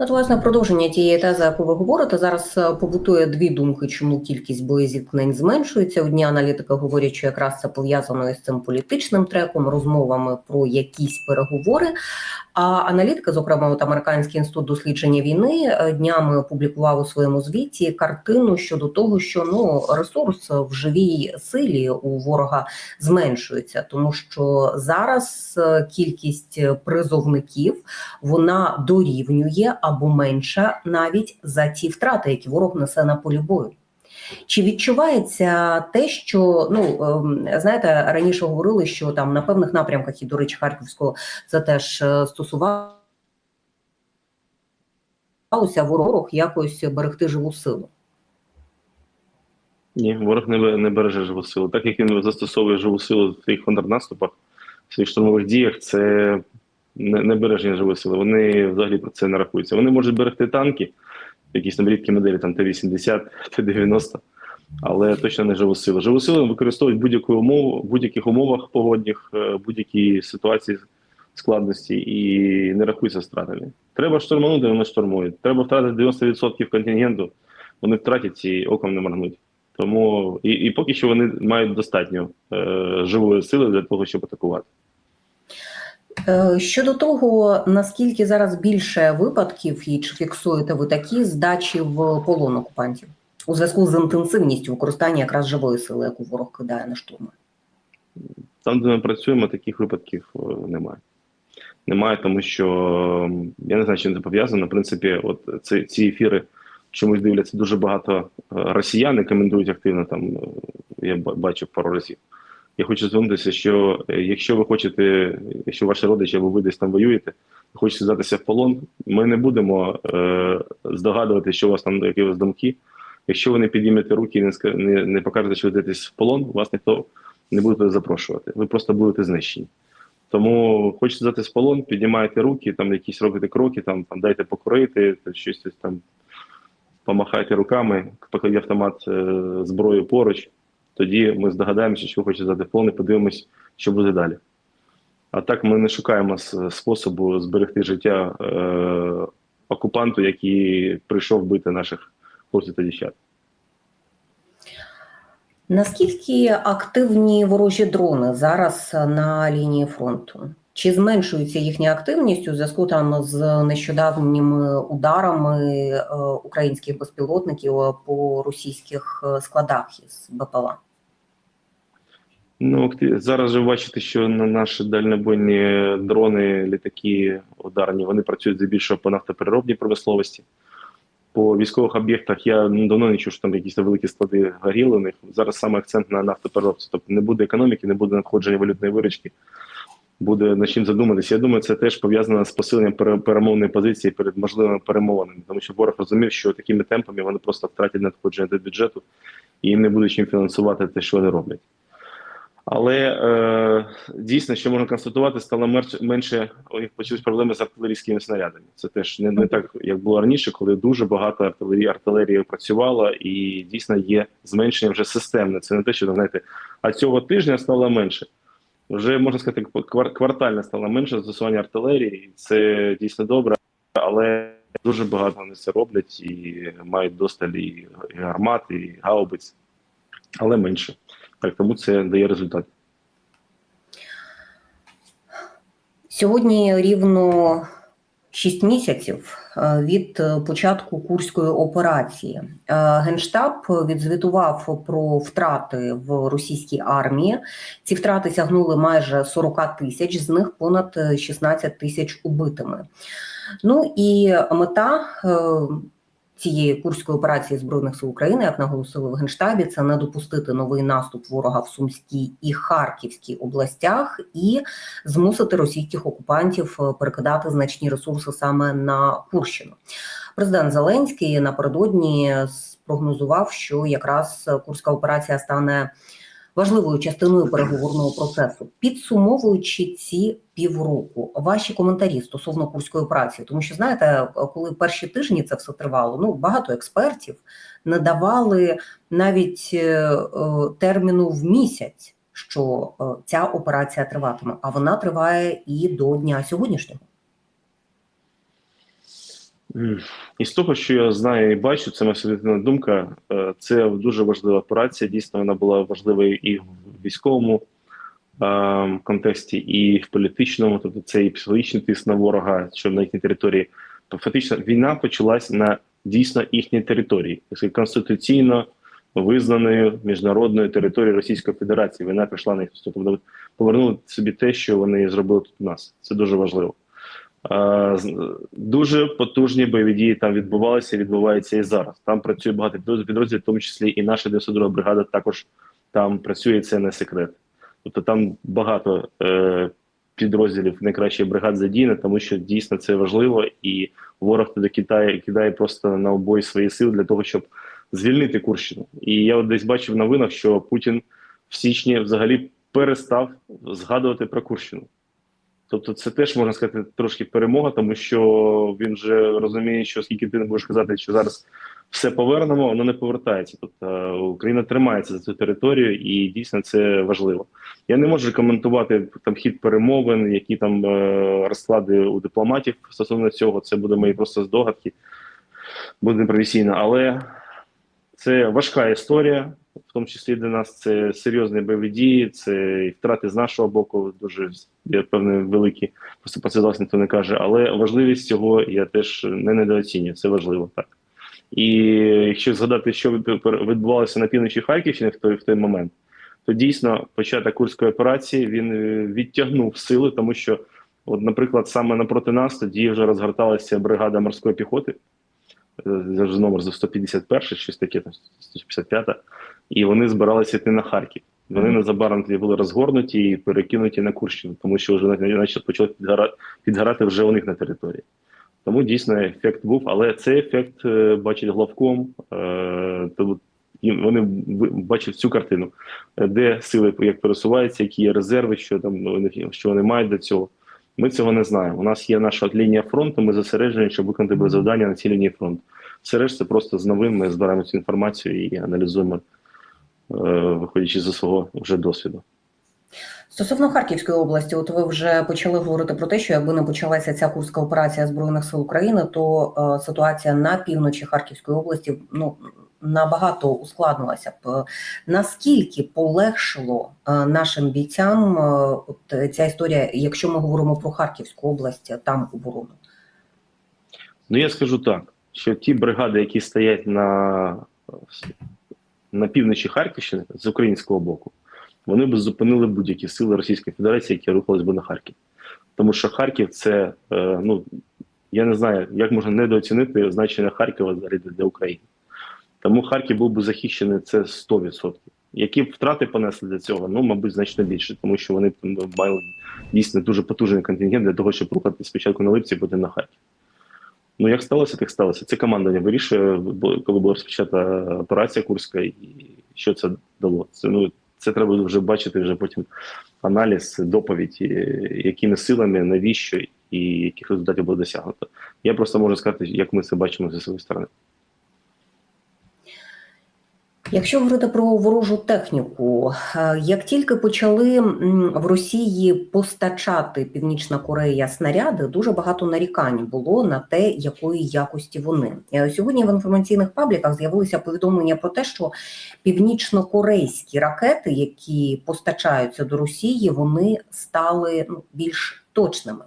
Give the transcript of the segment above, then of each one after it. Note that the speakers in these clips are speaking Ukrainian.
От, власне, продовження тієї тези, яку ви говорите, зараз е, побутує дві думки, чому кількість боєзіткнень зменшується. Одні аналітики говорять, що якраз це пов'язано із цим політичним треком, розмовами про якісь переговори. А аналітики, зокрема, от Американський інститут дослідження війни, е, днями опублікував у своєму звіті картину щодо того, що ну ресурс в живій силі у ворога зменшується, тому що зараз е, кількість призовників вона дорівнює або менша навіть за ті втрати, які ворог несе на полі бою. Чи відчувається те, що ну ем, знаєте, раніше говорили, що там на певних напрямках і до речі, Харківського це теж е, стосувалося ворог якось берегти живу силу? Ні, ворог не, не береже живу силу. Так як він застосовує живу силу в своїх контрнаступах, в своїх штурмових діях, це не, не живої сили. Вони взагалі про це не рахуються. Вони можуть берегти танки, якісь там рідкі моделі, там Т-80, Т-90, але точно не живу силу. Живу силу використовують будь-яку умову, в будь-яких умовах погодних, е, будь-які ситуації складності і не рахуються з втратами. Треба штурманути, вони штурмують. Треба втратити 90% контингенту, вони втратять і оком не моргнуть. Тому і, і поки що вони мають достатньо е, живої сили для того, щоб атакувати. Е, Щодо того, наскільки зараз більше випадків, і чи фіксуєте ви такі здачі в полон окупантів у зв'язку з інтенсивністю використання якраз живої сили, яку ворог кидає на штурми? Там, де ми працюємо, таких випадків е, немає. Немає, тому що я не знаю, чим це пов'язано. В принципі, от ці, ці ефіри чомусь дивляться дуже багато е, росіян і коментують активно. Там я бачив пару разів. Я хочу звернутися, що е, якщо ви хочете, якщо ваші родичі або ви десь там воюєте, хочете здатися в полон, ми не будемо е, здогадувати, що у вас там які у вас думки. Якщо ви не підіймете руки і не, не, не покажете, що ви йдетесь в полон, вас ніхто не буде запрошувати. Ви просто будете знищені. Тому хочете здати в полон, піднімаєте руки, там якісь робите кроки, там, там дайте покурити, щось там помахайте руками, покладіть автомат е, зброю поруч. Тоді ми здогадаємося, що здати в полон і подивимось, що буде далі. А так ми не шукаємо способу зберегти життя е, окупанту, який прийшов бити наших хлопців та дівчат. Наскільки активні ворожі дрони зараз на лінії фронту? Чи зменшується їхня активність у зв'язку там з нещодавніми ударами е, українських безпілотників по російських е, складах із БПЛА? Ну, зараз ви бачите, що на наші дальнобойні дрони, літаки ударні, вони працюють здебільшого по нафтопереробній промисловості. По військових об'єктах я давно не чув, що там якісь великі склади горіли у них. Зараз саме акцент на нафтопереробці. Тобто не буде економіки, не буде надходження валютної виручки, буде над чим задуматися. Я думаю, це теж пов'язано з посиленням пере- перемовної позиції перед можливими перемовинами, тому що ворог розумів, що такими темпами вони просто втратять надходження до бюджету і їм не буде чим фінансувати те, що вони роблять. Але е, дійсно, що можна констатувати, стало менше у них почались проблеми з артилерійськими снарядами. Це теж не, не так, як було раніше, коли дуже багато артилерії артилерії працювало, і дійсно є зменшення вже системне. Це не те, що знаєте, а цього тижня стало менше. Вже можна сказати, квар- квартально стало менше застосування артилерії. Це дійсно добре, але дуже багато вони це роблять і мають досталь і гармат, і гаубиць, але менше. Так, тому це дає результат. Сьогодні рівно 6 місяців е, від початку курської операції. Е, Генштаб відзвітував про втрати в російській армії. Ці втрати сягнули майже 40 тисяч, з них понад е, 16 тисяч убитими. Ну і мета е, цієї курської операції збройних сил України, як наголосили в генштабі, це не допустити новий наступ ворога в Сумській і Харківській областях і змусити російських окупантів е, перекидати значні ресурси саме на Курщину. Президент Зеленський напередодні спрогнозував, що якраз курська операція стане важливою частиною переговорного процесу. Підсумовуючи ці півроку, ваші коментарі стосовно курської операції, тому що знаєте, коли перші тижні це все тривало, ну багато експертів не давали навіть е, е, терміну в місяць, що е, ця операція триватиме, а вона триває і до дня сьогоднішнього. М, Із того, що я знаю і бачу, це моя суб'єктивна думка. е, Це дуже важлива операція. Дійсно, вона була важливою і в військовому е, контексті, і в політичному. Тобто це і психологічний тиск на ворога, що на їхній території. Тобто, фактично, війна почалась на дійсно їхній території, конституційно визнаною міжнародною територією Російської Федерації. Війна прийшла на їх тобто повернули собі те, що вони зробили тут у нас. Це дуже важливо. Дуже потужні бойові дії там відбувалися, відбуваються і зараз. Там працює багато підрозділів, в тому числі і наша 92 бригада також там працює, це не секрет. Тобто там багато е, підрозділів найкращих бригад задіяно, тому що дійсно це важливо, і ворог туди кидає, кидає просто на обої свої сили для того, щоб звільнити Курщину. І я от десь бачив в новинах, що Путін в січні взагалі перестав згадувати про Курщину. Тобто, це теж можна сказати трошки перемога, тому що він вже розуміє, що скільки ти не будеш казати, що зараз все повернемо, воно не повертається. Тобто Україна тримається за цю територію, і дійсно це важливо. Я не можу коментувати там хід перемовин, які там е, розклади у дипломатів стосовно цього. Це буде мої просто здогадки, буде непрофесійно, але це важка історія, в тому числі для нас це серйозні бойові дії, це і втрати з нашого боку дуже я певне великі. Просто про це зараз ніхто не каже. Але важливість цього я теж не недооцінюю. Це важливо так. І якщо згадати, що відбувалося на півночі Харківщини в той в той момент, то дійсно початок курської операції він е, відтягнув сили, тому що, от, наприклад, саме напроти нас тоді вже розгорталася бригада морської піхоти. Завжди номер за 151, щось таке, там 155, і вони збиралися йти на Харків. Вони незабаром тоді були розгорнуті і перекинуті на Курщину, тому що вже наче почали підгорати, підгорати вже у них на території. Тому дійсно ефект був, але цей ефект е, бачить главком, е, то вони бачать цю картину, де сили як пересуваються, які є резерви, що там що вони мають до цього. Ми цього не знаємо. У нас є наша лінія фронту. Ми зосереджені, щоб виконати завдання на цій лінії фронту. Все решта просто з новим. Ми збираємо цю інформацію і аналізуємо, е, виходячи зі свого вже досвіду. Стосовно Харківської області, от ви вже почали говорити про те, що якби не почалася ця курська операція збройних сил України, то е, ситуація на півночі Харківської області ну набагато ускладнилася б. Наскільки полегшило е, нашим бійцям е, от ця історія, якщо ми говоримо про Харківську область, там оборону? Ну я скажу так, що ті бригади, які стоять на, на півночі Харківщини з українського боку вони б зупинили будь-які сили Російської Федерації, які рухались би на Харків. Тому що Харків це, е, ну я не знаю, як можна недооцінити значення Харкова для України. Тому Харків був би захищений це 100%. Які втрати понесли для цього? Ну, мабуть, значно більше, тому що вони мали дійсно дуже потужний контингент для того, щоб рухати спочатку на Липці, потім на Харків. Ну, як сталося, так сталося. Це команда не вирішує, коли була розпочата операція Курська, і що це дало. Це ну це треба вже бачити вже потім аналіз, доповідь, якими силами, навіщо і яких результатів буде досягнуто. Я просто можу сказати, як ми це бачимо зі своєї сторони. Якщо говорити про ворожу техніку, як тільки почали в Росії постачати Північна Корея снаряди, дуже багато нарікань було на те, якої якості вони сьогодні. В інформаційних пабліках з'явилися повідомлення про те, що північно-корейські ракети, які постачаються до Росії, вони стали ну, більш точними.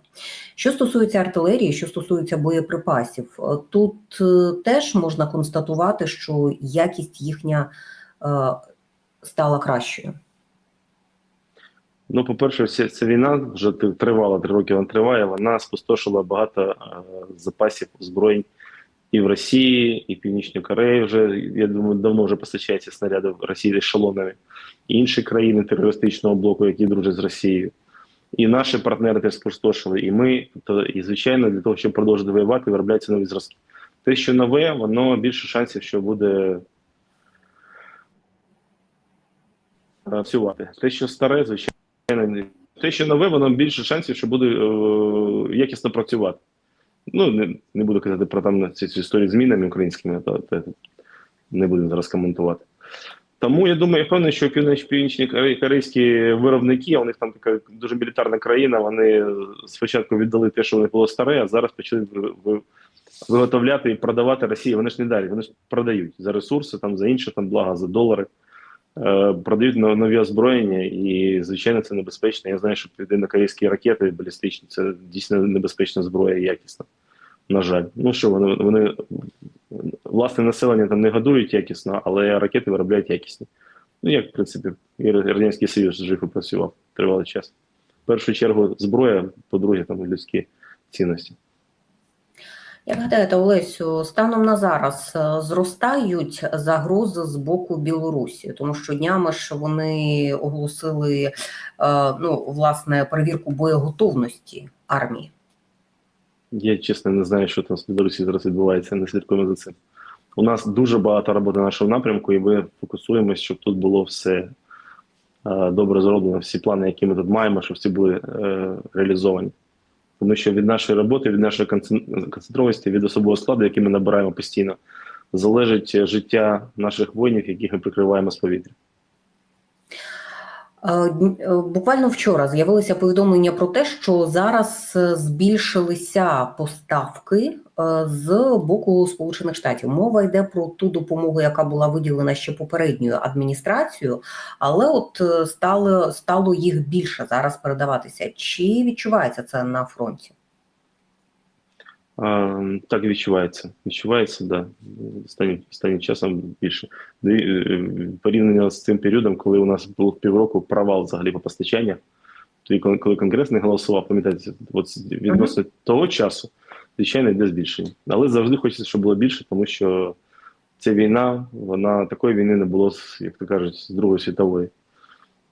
Що стосується артилерії, що стосується боєприпасів, тут е, теж можна констатувати, що якість їхня е, стала кращою. Ну, по-перше, ця, ця війна вже тривала три роки. Вона триває. Вона спустошила багато е, запасів озброєнь і в Росії, і в Північній Кореї. Вже я думаю, давно вже постачаються снаряди в Росії ешелонами. І інші країни терористичного блоку, які дружать з Росією. І наші партнери теж спустошили, і ми, то і звичайно, для того, щоб продовжити воювати, виробляються нові зразки. Те, що нове, воно більше шансів, що буде працювати. Те, що старе, звичайно, те, що нове, воно більше шансів, що буде е, якісно працювати. Ну, не не буду казати про там ці, ці історії з мінами українськими, то, то не будемо зараз коментувати. Тому я думаю, я впевнений, що північ північні Коре- корейські виробники, у них там така дуже мілітарна країна. Вони спочатку віддали те, що вони було старе, а зараз почали ви- ви- виготовляти і продавати Росії. Вони ж не далі, вони ж продають за ресурси, там за інші там блага, за долари. Е, продають нові озброєння, і звичайно це небезпечно. Я знаю, що південно-корейські ракети балістичні це дійсно небезпечна зброя якісна. На жаль, ну що вони вони власне населення там не годують якісно, але ракети виробляють якісні. Ну як в принципі і радянський союз жив і працював тривалий час. В першу чергу зброя, по-друге, там людські цінності. Як гадаєте, Олесю, станом на зараз е, зростають загрози з боку Білорусі, тому що днями ж вони оголосили е, ну, власне перевірку боєготовності армії. Я чесно не знаю, що там з Білорусі зараз відбувається, не слідкуємо за цим. У нас дуже багато роботи на нашому напрямку, і ми фокусуємось, щоб тут було все е, добре зроблено, всі плани, які ми тут маємо, щоб всі були е, реалізовані. Тому що від нашої роботи, від нашої концентрованості, від особового складу, який ми набираємо постійно, залежить життя наших воїнів, яких ми прикриваємо з повітря. Е, е, Буквально вчора з'явилися повідомлення про те, що зараз е, збільшилися поставки з боку Сполучених Штатів. Мова йде про ту допомогу, яка була виділена ще попередньою адміністрацією, але от стало, стало їх більше зараз передаватися. Чи відчувається це на фронті? Так відчувається. Відчувається, да. Останнім, останнім часом більше. Е, Порівняно з цим періодом, коли у нас було півроку провал взагалі по постачанню, тоді, коли, коли Конгрес не голосував, пам'ятаєте, от відносно того часу, звичайно, йде збільшення. Але завжди хочеться, щоб було більше, тому що ця війна, вона такої війни не було, як то кажуть, з Другої світової.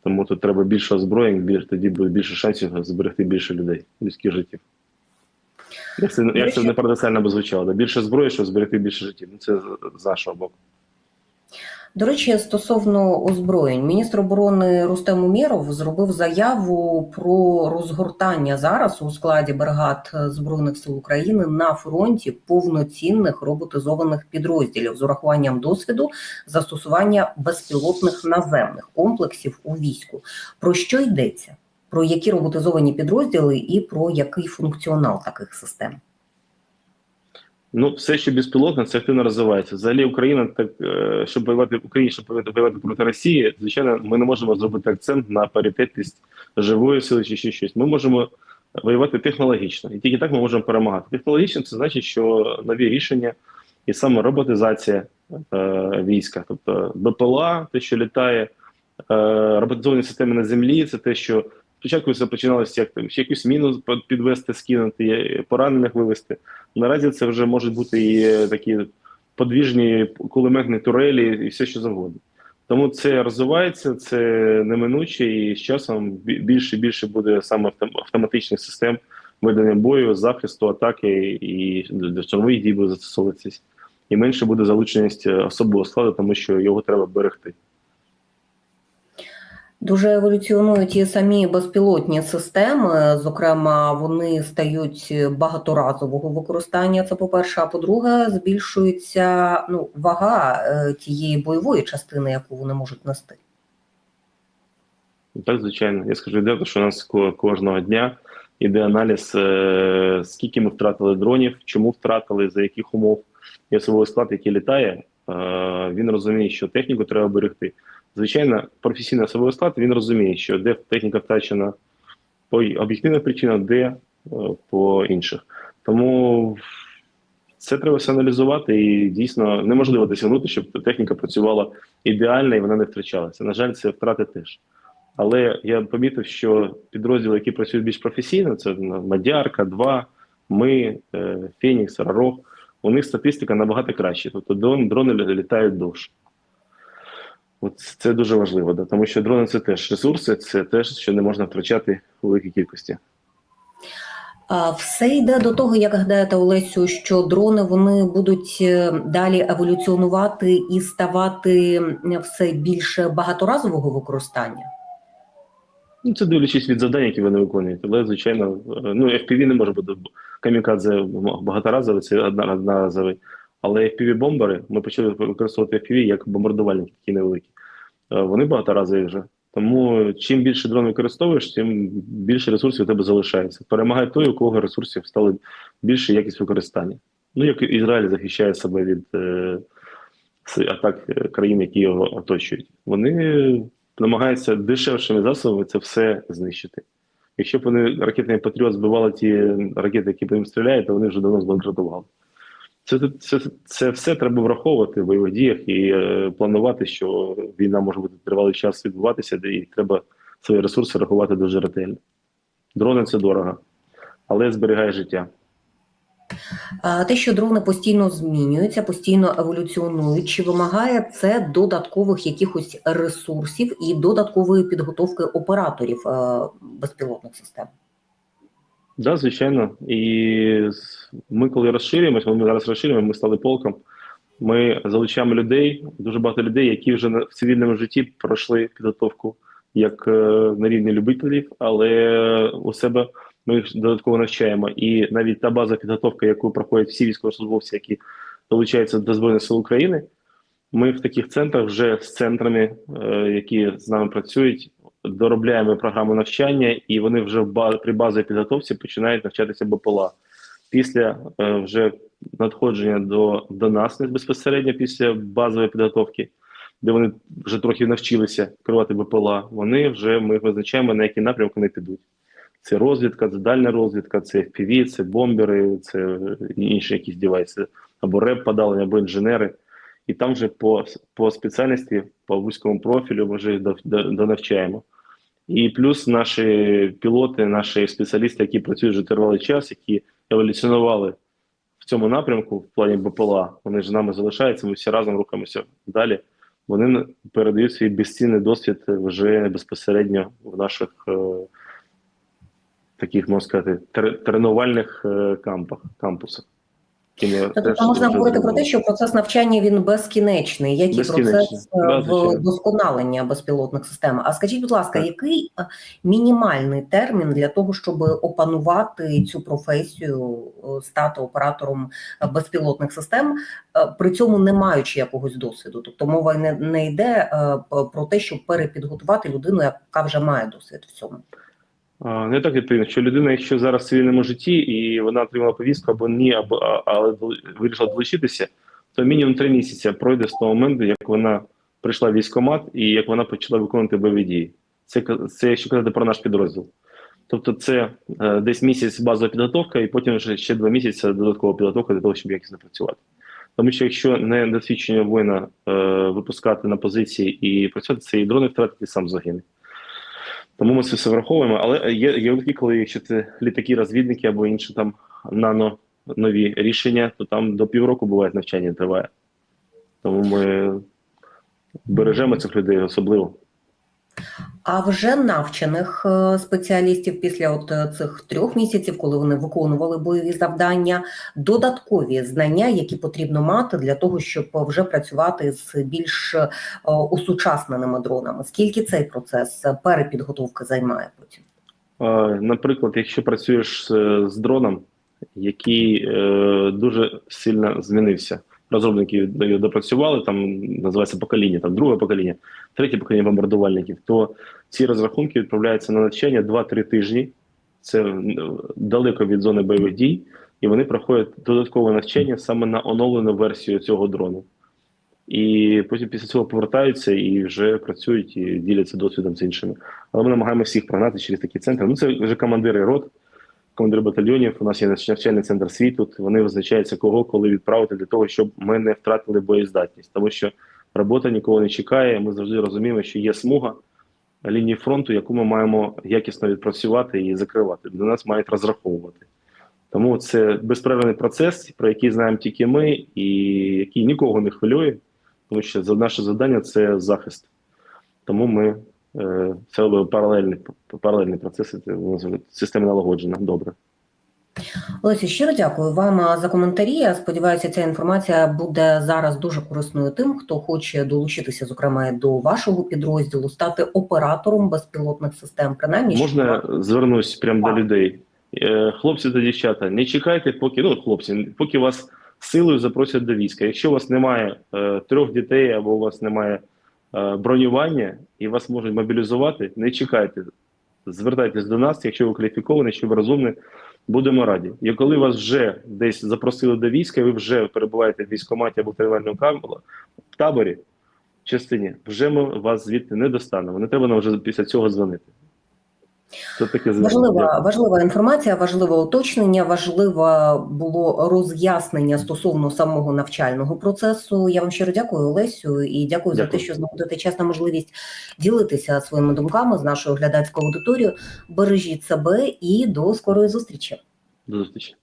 Тому тут треба більше озброєнь, тоді буде більше шансів зберегти більше людей, людських життів. Як це, як це не парадоксально би звучало, да? більше зброї, щоб зберегти більше життів. Ну це з- з нашого боку. До речі, стосовно озброєнь, міністр оборони Рустем Умєров зробив заяву про розгортання зараз у складі бригад збройних сил України на фронті повноцінних роботизованих підрозділів з урахуванням досвіду застосування безпілотних наземних комплексів у війську. Про що йдеться? Про які роботизовані підрозділи і про який функціонал таких систем? Ну, все, що безпілотне, це активно розвивається. Взагалі, Україна, так е, щоб воювати в Україні, щоб воювати проти Росії, звичайно, ми не можемо зробити акцент на паритетність живої сили чи ще щось. Ми можемо воювати технологічно, і тільки так ми можемо перемагати. Технологічно це значить, що нові рішення і саме роботизація е, війська, тобто БПЛА, те, що літає, е, роботизовані системи на землі, це те, що спочатку все починалося як там ще якусь міну підвести, скинути, поранених вивести. Наразі це вже можуть бути і е, такі подвіжні кулеметні турелі, і все що завгодно. Тому це розвивається, це неминуче, і з часом більше і більше буде саме автом- автоматичних систем ведення бою, захисту, атаки і для штурмових дій буде застосовуватися. І менше буде залученість е, особового складу, тому що його треба берегти. Дуже еволюціонують і самі безпілотні системи. Зокрема, вони стають багаторазового використання. Це по-перше, а по-друге, збільшується ну, вага е, тієї бойової частини, яку вони можуть нести. Так, звичайно. Я скажу йде, що у нас кожного дня іде аналіз, е, скільки ми втратили дронів, чому втратили, за яких умов. І особовий склад, який літає, е, він розуміє, що техніку треба берегти. Звичайно, професійний особовий склад він розуміє, що де техніка втрачена по об'єктивних причинах, де е, по інших. Тому це треба все аналізувати, і дійсно неможливо досягнути, щоб техніка працювала ідеально і вона не втрачалася. На жаль, це втрати теж. Але я помітив, що підрозділи, які працюють більш професійно, це ну, Мадярка, 2, ми, е, Фенікс, Рарок, у них статистика набагато краще. Тобто дрон, дрони літають довше. От це дуже важливо, да? тому що дрони це теж ресурси, це теж, що не можна втрачати у великій кількості. Все йде до того, як гадаєте, Олесю, що дрони вони будуть е, далі еволюціонувати і ставати все більше багаторазового використання. Ну, це дивлячись від завдань, які вони виконують. Але, звичайно, е, ну, FPV не може бути камікадзе багаторазовий, це одноразовий. Але FPV-бомбери ми почали використовувати FPV як бомбардувальники, такі невеликі. е, вони багаторазові вже. Тому чим більше дрон використовуєш, тим більше ресурсів у тебе залишається. Перемагає той, у кого ресурсів стали більше якість використання. Ну, як Ізраїль захищає себе від е, атак е, країн, які його оточують. Вони намагаються дешевшими засобами це все знищити. Якщо б вони ракетний патріот збивали ті ракети, які по ним стріляють, то вони вже давно збанкрутували. Це, це, це все треба враховувати в бойових діях і е, планувати, що війна може бути тривалий час відбуватися, де і треба свої ресурси рахувати дуже ретельно. Дрони це дорого, але зберігає життя. Те, що дрони постійно змінюються, постійно еволюціонують, чи вимагає це додаткових якихось ресурсів і додаткової підготовки операторів е, безпілотних систем? Да, звичайно. І ми, коли розширюємось, ми зараз розширюємо, ми стали полком. Ми залучаємо людей, дуже багато людей, які вже в цивільному житті пройшли підготовку як е, на рівні любителів, але у себе ми їх додатково навчаємо. І навіть та база підготовки, яку проходять всі військовослужбовці, які долучаються до Збройних сил України, ми в таких центрах вже з центрами, е, які з нами працюють, доробляємо програму навчання, і вони вже при базовій підготовці починають навчатися БПЛА. Після е, вже надходження до, до нас безпосередньо після базової підготовки, де вони вже трохи навчилися керувати БПЛА, вони вже ми визначаємо, на які напрямки вони підуть. Це розвідка, це дальня розвідка, це FPV, це бомбери, це інші якісь девайси, або реп подалення, або інженери. І там вже по, по спеціальності, по вузькому профілю ми вже донавчаємо. І плюс наші пілоти, наші спеціалісти, які працюють вже тривалий час, які еволюціонували в цьому напрямку в плані БПЛА, вони ж нами залишаються, ми всі разом рухаємося далі. Вони передають свій безцінний досвід вже безпосередньо в наших е, таких, можна сказати, тренувальних е, кампах, кампусах. Тобто можна говорити про те, що процес навчання він безкінечний, як і процес е, вдосконалення безпілотних систем. А скажіть, будь ласка, Так. який е, мінімальний термін для того, щоб опанувати цю професію, е, стати оператором безпілотних систем, при цьому не маючи якогось досвіду? Тобто мова не, не йде про те, щоб перепідготувати людину, яка вже має досвід в цьому. Не так відповім, що людина, якщо зараз в цивільному житті і вона отримала повістку або ні, або але вирішила долучитися, то мінімум три місяці пройде з того моменту, як вона прийшла в військкомат і як вона почала виконувати бойові дії. Це це якщо казати про наш підрозділ. Тобто, це е, десь місяць базова підготовка, і потім вже ще два місяці додаткова підготовка для того, щоб якісно працювати. Тому що якщо не досвідчення воїна е, випускати на позиції і працювати, це і дрони втратити, і сам загине. Тому ми це все враховуємо. Але є, є випадки, коли якщо це літаки, розвідники або інші там нано нові рішення, то там до півроку буває навчання триває. Тому ми бережемо цих людей особливо. А вже навчених е, спеціалістів після от е, цих трьох місяців, коли вони виконували бойові завдання, додаткові знання, які потрібно мати для того, щоб вже працювати з більш е, усучасненими дронами. Скільки цей процес е, перепідготовки займає потім? Е, Наприклад, якщо працюєш з, дроном, який е, дуже сильно змінився. Розробники допрацювали, там називається покоління, там друге покоління, третє покоління бомбардувальників, то ці розрахунки відправляються на навчання 2-3 тижні. Це е, далеко від зони бойових дій, і вони проходять додаткове навчання саме на оновлену версію цього дрону. І потім після цього повертаються і вже працюють і діляться досвідом з іншими. Але ми намагаємося всіх прогнати через такі центри. Ну, це вже командири рот, командири батальйонів. У нас є навчальний центр свій тут. Вони визначаються, кого коли відправити для того, щоб ми не втратили боєздатність. Тому що робота нікого не чекає. Ми завжди розуміємо, що є смуга лінії фронту, яку ми маємо якісно відпрацювати і закривати. До нас мають розраховувати. Тому це безперервний процес, про який знаємо тільки ми, і який нікого не хвилює, тому що наше завдання це захист. Тому ми це робимо паралельний, паралельний процес, це у система налагоджена. Добре. Олесі, щиро дякую вам за коментарі. Я сподіваюся, ця інформація буде зараз дуже корисною тим, хто хоче долучитися, зокрема, до вашого підрозділу, стати оператором безпілотних систем. Принаймні, Можна звернусь прямо Так. до людей. Е, Хлопці та дівчата, не чекайте, поки ну хлопці, поки вас силою запросять до війська. Якщо у вас немає е, трьох дітей або у вас немає е, бронювання і вас можуть мобілізувати, не чекайте. Звертайтесь до нас, якщо ви кваліфіковані, якщо ви розумні, будемо раді. І коли вас вже десь запросили до війська, ви вже перебуваєте в військкоматі або тренувальному камбулі, в таборі, частині, вже ми вас звідти не достанемо. Не треба нам вже після цього дзвонити. Це таке Важлива, важлива інформація, важливе уточнення, важливе було роз'яснення стосовно самого навчального процесу. Я вам щиро дякую, Олесю, і дякую, за те, що знаходите час на можливість ділитися своїми думками з нашою глядацькою аудиторією. Бережіть себе і до скорої зустрічі. До зустрічі.